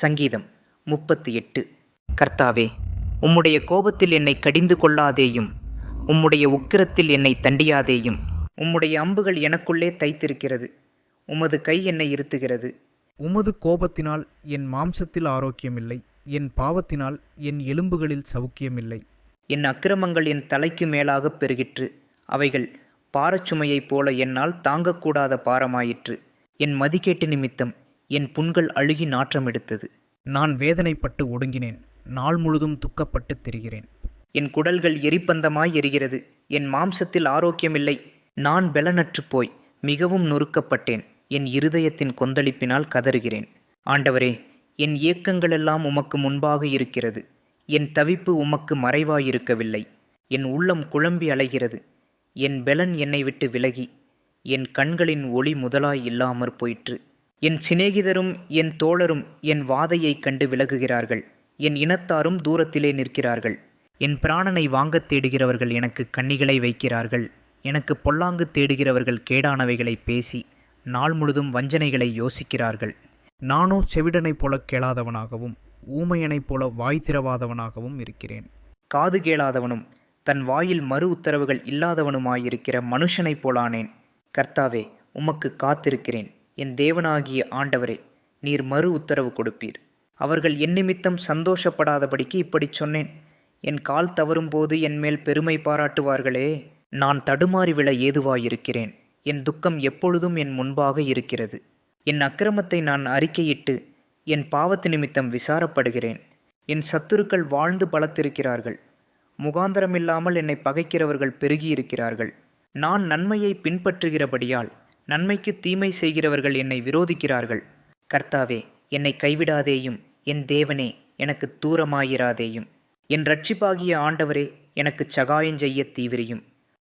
சங்கீதம் முப்பத்தி எட்டு. கர்த்தாவே உம்முடைய கோபத்தில் என்னை கடிந்து கொள்ளாதேயும் உம்முடைய உக்கிரத்தில் என்னை தண்டியாதேயும் உம்முடைய அம்புகள் எனக்குள்ளே தைத்திருக்கிறது உமது கை என்னை இருத்துகிறது. உமது கோபத்தினால் என் மாம்சத்தில் ஆரோக்கியமில்லை என் பாவத்தினால் என் எலும்புகளில் சவுக்கியமில்லை. என் அக்கிரமங்கள் என் தலைக்கு மேலாகப் பெருகிற்று அவைகள் பாரச்சுமையைப் போல என்னால் தாங்கக்கூடாத பாரமாயிற்று. என் மதிக்கேட்டு நிமித்தம் என் புண்கள் அழுகி நாற்றம் எடுத்தது. நான் வேதனைப்பட்டு ஒடுங்கினேன். நாள் முழுதும் துக்கப்பட்டு திரிகிறேன். என் குடல்கள் எரிப்பந்தமாய் எரிகிறது. என் மாம்சத்தில் ஆரோக்கியமில்லை. நான் பெலனற்றுப் போய் மிகவும் நொறுக்கப்பட்டேன். என் இருதயத்தின் கொந்தளிப்பினால் கதறுகிறேன். ஆண்டவரே என் இயக்கங்களெல்லாம் உமக்கு முன்பாக இருக்கிறது. என் தவிப்பு உமக்கு மறைவாயிருக்கவில்லை. என் உள்ளம் குழம்பி அலைகிறது. என் பெலன் என்னை விட்டு விலகி. என் கண்களின் ஒளி முதலாய் இல்லாமற் போயிற்று. என் சிநேகிதரும் என் தோழரும் என் வாதையைக் கண்டு விலகுகிறார்கள். என் இனத்தாரும் தூரத்திலே நிற்கிறார்கள். என் பிராணனை வாங்கத் தேடுகிறவர்கள் எனக்கு கண்ணிகளை வைக்கிறார்கள். எனக்கு பொல்லாங்கு தேடுகிறவர்கள் கேடானவைகளை பேசி நாள் முழுதும் வஞ்சனைகளை யோசிக்கிறார்கள். நானோ செவிடனைப் போல கேளாதவனாகவும் ஊமையனைப் போல வாய் திறவாதவனாகவும் இருக்கிறேன். காது கேளாதவனும் தன் வாயில் மறு உத்தரவுகள் இல்லாதவனுமாயிருக்கிற மனுஷனைப் போலானேன். கர்த்தாவே உமக்கு காத்திருக்கிறேன். என் தேவனாகிய ஆண்டவரே நீர் மறு உத்தரவு கொடுப்பீர். அவர்கள் என் நிமித்தம் சந்தோஷப்படாதபடிக்கு இப்படிச் சொன்னேன். என் கால் தவறும்போது என் மேல் பெருமை பாராட்டுவார்களே நான் தடுமாறி விழ ஏதுவாயிருக்கிறேன். என் துக்கம் எப்பொழுதும் என் முன்பாக இருக்கிறது. என் அக்கிரமத்தை நான் அறிக்கையிட்டு என் பாவத்து நிமித்தம் விசாரப்படுகிறேன். என் சத்துருக்கள் வாழ்ந்து பலத்திருக்கிறார்கள். முகாந்தரமில்லாமல் என்னை பகைக்கிறவர்கள் பெருகியிருக்கிறார்கள். நான் நன்மையை பின்பற்றுகிறபடியால் நன்மைக்கு தீமை செய்கிறவர்கள் என்னை விரோதிக்கிறார்கள். கர்த்தாவே என்னை கைவிடாதேயும் என் தேவனே எனக்கு தூரமாயிராதேயும். என் ரட்சிப்பாகிய ஆண்டவரே எனக்கு சகாயம் செய்ய தீவிரியும்.